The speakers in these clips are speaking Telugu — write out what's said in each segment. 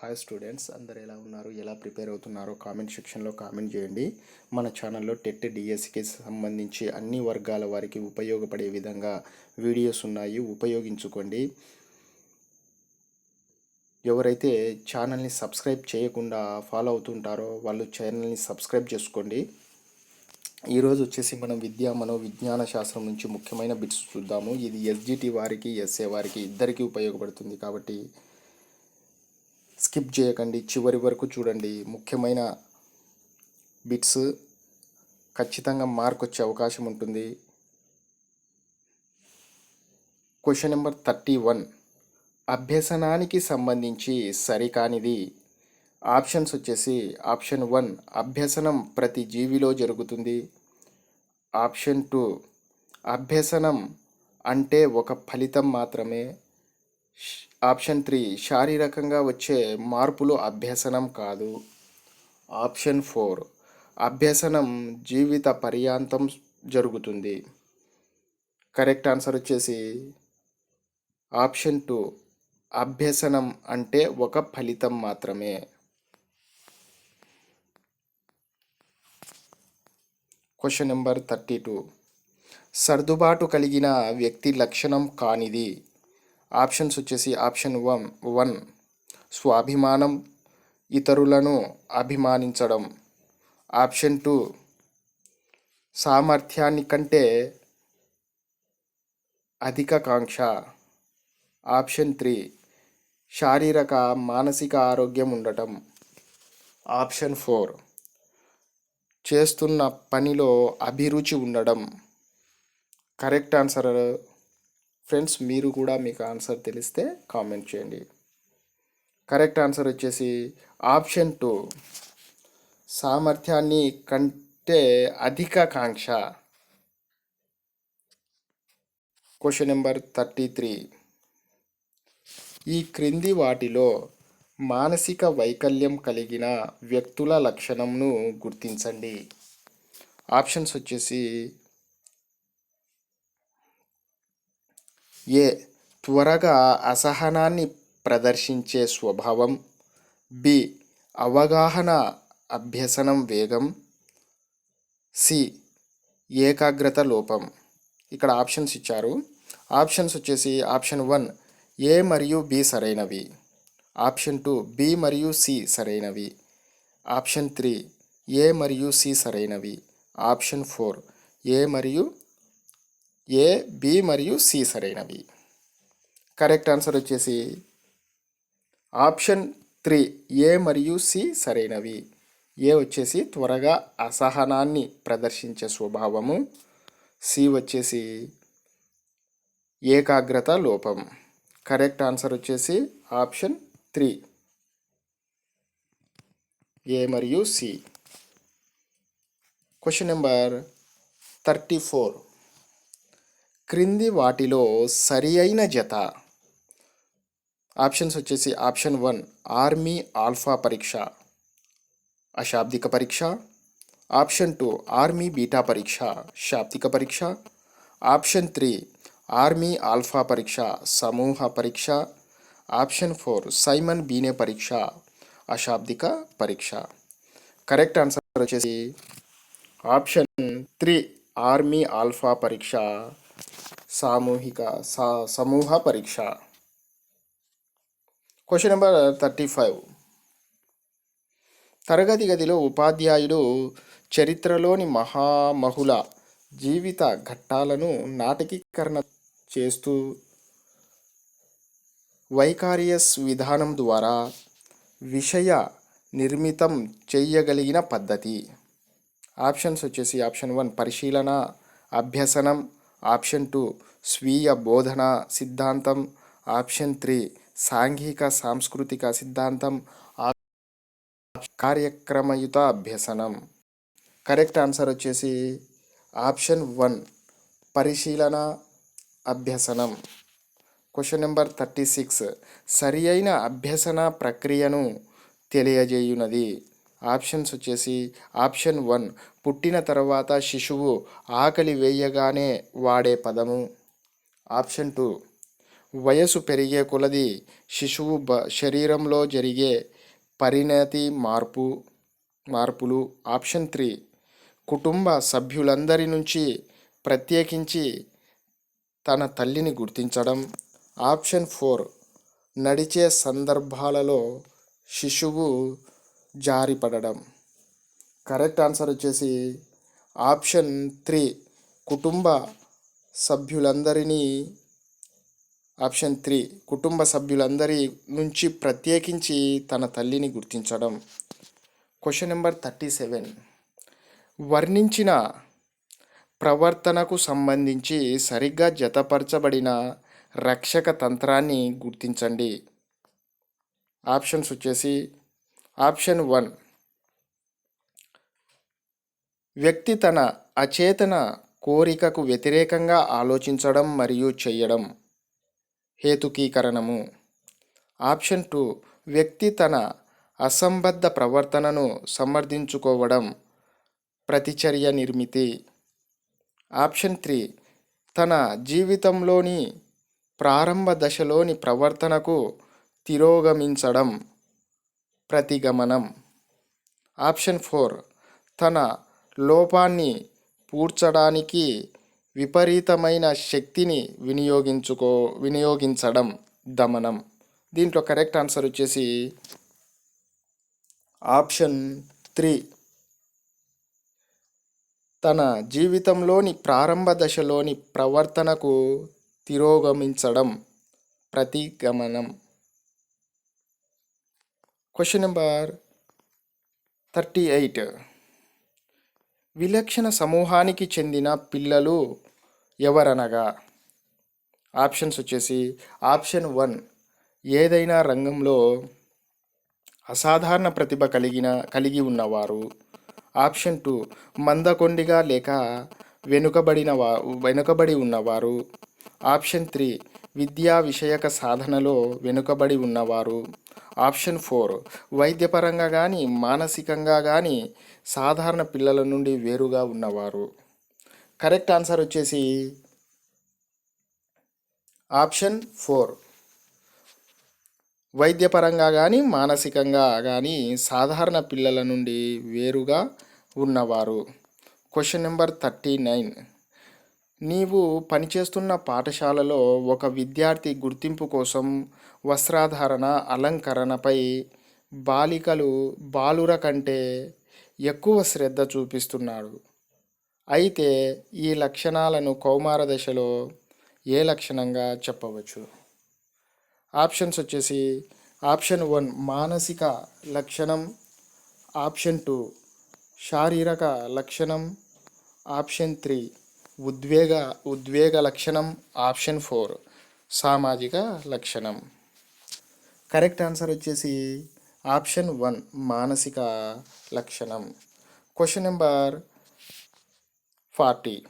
హాయ్ స్టూడెంట్స్ అందరు ఎలా ఉన్నారు? ఎలా ప్రిపేర్ అవుతున్నారో కామెంట్ సెక్షన్లో కామెంట్ చేయండి. మన ఛానల్లో టెట్ డిఎస్సికి సంబంధించి అన్ని వర్గాల వారికి ఉపయోగపడే విధంగా వీడియోస్ ఉన్నాయి. ఉపయోగించుకోండి. ఎవరైతే ఛానల్ని సబ్స్క్రైబ్ చేయకుండా ఫాలో అవుతుంటారో వాళ్ళు ఛానల్ని సబ్స్క్రైబ్ చేసుకోండి. ఈరోజు వచ్చేసి మనం విద్యా మనోవిజ్ఞాన శాస్త్రం నుంచి ముఖ్యమైన బిట్స్ చూద్దాము. ఇది ఎస్జిటి వారికి ఎస్ఏ వారికి ఇద్దరికీ ఉపయోగపడుతుంది కాబట్టి స్కిప్ చేయకండి. చివరి వరకు చూడండి. ముఖ్యమైన బిట్స్ ఖచ్చితంగా మార్క్ వచ్చే అవకాశం ఉంటుంది. Question number thirty one. అభ్యసనానికి సంబంధించి సరికానిది. ఆప్షన్స్ వచ్చేసి ఆప్షన్ వన్ అభ్యసనం ప్రతి జీవిలో జరుగుతుంది. ఆప్షన్ టూ అభ్యసనం అంటే ఒక ఫలితం మాత్రమే. ఆప్షన్ త్రీ శారీరకంగా వచ్చే మార్పులు అభ్యసనం కాదు. ఆప్షన్ ఫోర్ అభ్యసనం జీవిత పర్యాంతం జరుగుతుంది. కరెక్ట్ ఆన్సర్ వచ్చేసి ఆప్షన్ టూ అభ్యసనం అంటే ఒక ఫలితం మాత్రమే. క్వశ్చన్ నెంబర్ థర్టీ టూ సర్దుబాటు కలిగిన వ్యక్తి లక్షణం కానిది. ఆప్షన్స్ వచ్చేసి ఆప్షన్ వన్ వన్ స్వాభిమానం ఇతరులను అభిమానించడం. ఆప్షన్ టూ సామర్థ్యాన్ని కంటే అధిక కాంక్ష. ఆప్షన్ త్రీ శారీరక మానసిక ఆరోగ్యం ఉండటం. ఆప్షన్ ఫోర్ చేస్తున్న పనిలో అభిరుచి ఉండడం. కరెక్ట్ ఆన్సర్ ఫ్రెండ్స్ మీరు కూడా మీకు ఆన్సర్ తెలిస్తే కామెంట్ చేయండి. కరెక్ట్ ఆన్సర్ వచ్చేసి ఆప్షన్ టూ సామర్థ్యాన్ని కంటే అధిక కాంక్ష క్వశ్చన్ నెంబర్ థర్టీ త్రీ ఈ క్రింది వాటిలో మానసిక వైకల్యం కలిగిన వ్యక్తుల లక్షణంను గుర్తించండి. ఆప్షన్స్ వచ్చేసి ఏ త్వరగా అసహనాన్ని ప్రదర్శించే స్వభావం. బి అవగాహన అభ్యసనం వేగం. సి ఏకాగ్రత లోపం. ఇక్కడ ఆప్షన్స్ ఇచ్చారు. ఆప్షన్స్ వచ్చేసి ఆప్షన్ వన్ ఏ మరియు బి సరైనవి. ఆప్షన్ టూ బి మరియు సి సరైనవి. ఆప్షన్ త్రీ ఏ మరియు సి సరైనవి. ఆప్షన్ ఫోర్ ఏ మరియు ఏ బి మరియు సి సరైనవి. కరెక్ట్ ఆన్సర్ వచ్చేసి ఆప్షన్ త్రీ ఏ మరియు సి సరైనవి. ఏ వచ్చేసి త్వరగా అసహనాన్ని ప్రదర్శించే స్వభావము. సి వచ్చేసి ఏకాగ్రత లోపం. కరెక్ట్ ఆన్సర్ వచ్చేసి ఆప్షన్ త్రీ. ఏ మరియు C. Question number thirty four. క్రింది వాటిలో సరి అయిన జత. ఆప్షన్స్ వచ్చేసి ఆప్షన్ వన్ ఆర్మీ ఆల్ఫా పరీక్ష అశాబ్దిక పరీక్ష. ఆప్షన్ టూ ఆర్మీ బీటా పరీక్ష శాబ్దిక పరీక్ష. ఆప్షన్ త్రీ ఆర్మీ ఆల్ఫా పరీక్ష సమూహ పరీక్ష. ఆప్షన్ ఫోర్ సైమన్ బీనే పరీక్ష అశాబ్దిక పరీక్ష. కరెక్ట్ ఆన్సర్ వచ్చేసి ఆప్షన్ త్రీ ఆర్మీ ఆల్ఫా పరీక్ష. సామూహిక సా సమూహ పరీక్ష. క్వశ్చన్ నెంబర్ థర్టీ ఫైవ్ తరగతి గదిలో ఉపాధ్యాయుడు చరిత్రలోని మహామహుల జీవిత ఘట్టాలను నాటకీకరణ చేస్తూ వైకారియస్ విధానం ద్వారా విషయ నిర్మితం చేయగలిగిన పద్ధతి. ఆప్షన్స్ వచ్చేసి ఆప్షన్ వన్ పరిశీలన అభ్యసనం ఆప్షన్ టూ స్వీయ బోధన సిద్ధాంతం. ఆప్షన్ త్రీ సాంఘిక సాంస్కృతిక సిద్ధాంతం. కార్యక్రమయుత అభ్యసనం. కరెక్ట్ ఆన్సర్ వచ్చేసి ఆప్షన్ వన్ పరిశీలన అభ్యసనం. క్వశ్చన్ నెంబర్ థర్టీ సిక్స్ సరి అయిన అభ్యసన ప్రక్రియను తెలియజేయునది. ఆప్షన్స్ వచ్చేసి ఆప్షన్ వన్ పుట్టిన తర్వాత శిశువు ఆకలి వేయగానే వాడే పదము. ఆప్షన్ టూ వయసు పెరిగే కొలది శిశువు బ శరీరంలో జరిగే పరిణతి మార్పు మార్పులు. ఆప్షన్ త్రీ కుటుంబ సభ్యులందరి నుంచి ప్రత్యేకించి తన తల్లిని గుర్తించడం. ఆప్షన్ ఫోర్ నడిచే సందర్భాలలో శిశువు జారిపడడం. కరెక్ట్ ఆన్సర్ వచ్చేసి ఆప్షన్ త్రీ కుటుంబ సభ్యులందరినీ ఆప్షన్ త్రీ కుటుంబ సభ్యులందరి నుంచి ప్రత్యేకించి తన తల్లిని గుర్తించడం. Question number thirty seven. వర్ణించిన ప్రవర్తనకు సంబంధించి సరిగ్గా జతపరచబడిన రక్షక తంత్రాన్ని గుర్తించండి. ఆప్షన్స్ వచ్చేసి ఆప్షన్ వన్. వ్యక్తి తన అచేతన కోరికకు వ్యతిరేకంగా ఆలోచించడం మరియు చేయడం. హేతుకీకరణము. Option two. వ్యక్తి తన అసంబద్ధ ప్రవర్తనను సమర్థించుకోవడం. ప్రతిచర్య నిర్మితి. Option three. తన జీవితంలోని ప్రారంభ దశలోని ప్రవర్తనకు తిరోగమించడం. ప్రతిగమనం. ఆప్షన్ ఫోర్ తన లోపాన్ని పూడ్చడానికి విపరీతమైన శక్తిని వినియోగించుకో వినియోగించడం దమనం. దీంట్లో కరెక్ట్ ఆన్సర్ వచ్చేసి ఆప్షన్ త్రీ తన జీవితంలోని ప్రారంభ దశలోని ప్రవర్తనకు తిరోగమించడం ప్రతిగమనం. క్వశ్చన్ నెంబర్ థర్టీ ఎయిట్ విలక్షణ సమూహానికి చెందిన పిల్లలు ఎవరనగా? ఆప్షన్స్ వచ్చేసి ఆప్షన్ వన్ ఏదైనా రంగంలో అసాధారణ ప్రతిభ కలిగిన కలిగి ఉన్నవారు. ఆప్షన్ టూ మందకొండిగా లేక వెనుకబడిన వా వెనుకబడి ఉన్నవారు. ఆప్షన్ త్రీ విద్యా విషయక సాధనలో వెనుకబడి ఉన్నవారు. ఆప్షన్ ఫోర్ వైద్యపరంగా కానీ మానసికంగా కానీ సాధారణ పిల్లల నుండి వేరుగా ఉన్నవారు. కరెక్ట్ ఆన్సర్ వచ్చేసి ఆప్షన్ ఫోర్ వైద్యపరంగా కానీ మానసికంగా కానీ సాధారణ పిల్లల నుండి వేరుగా ఉన్నవారు. క్వశ్చన్ నెంబర్ థర్టీ నైన్ నీవు పనిచేస్తున్న పాఠశాలలో ఒక విద్యార్థి గుర్తింపు కోసం వస్త్రాధారణ అలంకరణపై బాలికలు బాలుర కంటే ఎక్కువ శ్రద్ధ చూపిస్తున్నాడు. అయితే ఈ లక్షణాలను కౌమార దశలో ఏ లక్షణంగా చెప్పవచ్చు? ఆప్షన్స్ వచ్చేసి ఆప్షన్ వన్ మానసిక లక్షణం ఆప్షన్ టూ శారీరక లక్షణం ఆప్షన్ త్రీ ఉద్వేగ ఉద్వేగ లక్షణం ఆప్షన్ ఫోర్ సామాజిక లక్షణం. కరెక్ట్ ఆన్సర్ వచ్చేసి ఆప్షన్ వన్ మానసిక లక్షణం. Question number forty.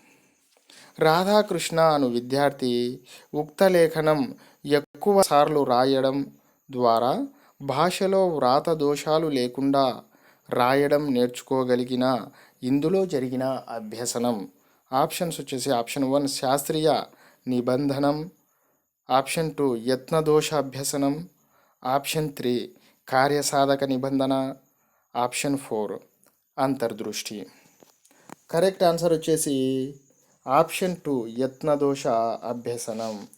రాధాకృష్ణ అను విద్యార్థి ఉక్త లేఖనం ఎక్కువ సార్లు రాయడం ద్వారా భాషలో వ్రాత దోషాలు లేకుండా రాయడం నేర్చుకోగలిగిన ఇందులో జరిగిన అభ్యసనం. ఆప్షన్స్ వచ్చేసి ఆప్షన్ వన్ శాస్త్రీయ నిబంధనం ఆప్షన్ టూ యత్నదోష అభ్యసనం ఆప్షన్ త్రీ కార్యసాధక నిబంధన ఆప్షన్ ఫోర్ అంతర్దృష్టి. కరెక్ట్ ఆన్సర్ వచ్చేసి ఆప్షన్ టూ యత్నదోష అభ్యసనం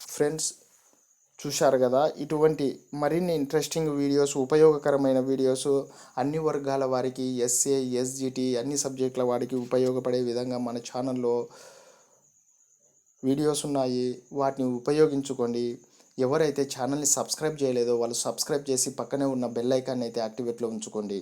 ఫ్రెండ్స్ చూశారు కదా ఇటువంటి మరిన్ని ఇంట్రెస్టింగ్ వీడియోస్ ఉపయోగకరమైన వీడియోస్ అన్ని వర్గాల వారికి ఎస్ఏ ఎస్జిటి అన్ని సబ్జెక్టుల వారికి ఉపయోగపడే విధంగా మన ఛానల్లో వీడియోస్ ఉన్నాయి. వాటిని ఉపయోగించుకోండి. ఎవరైతే ఛానల్ని సబ్స్క్రైబ్ చేయలేదో వాళ్ళు సబ్స్క్రైబ్ చేసి పక్కనే ఉన్న బెల్ ఐకాన్ అయితే యాక్టివేట్లో ఉంచుకోండి.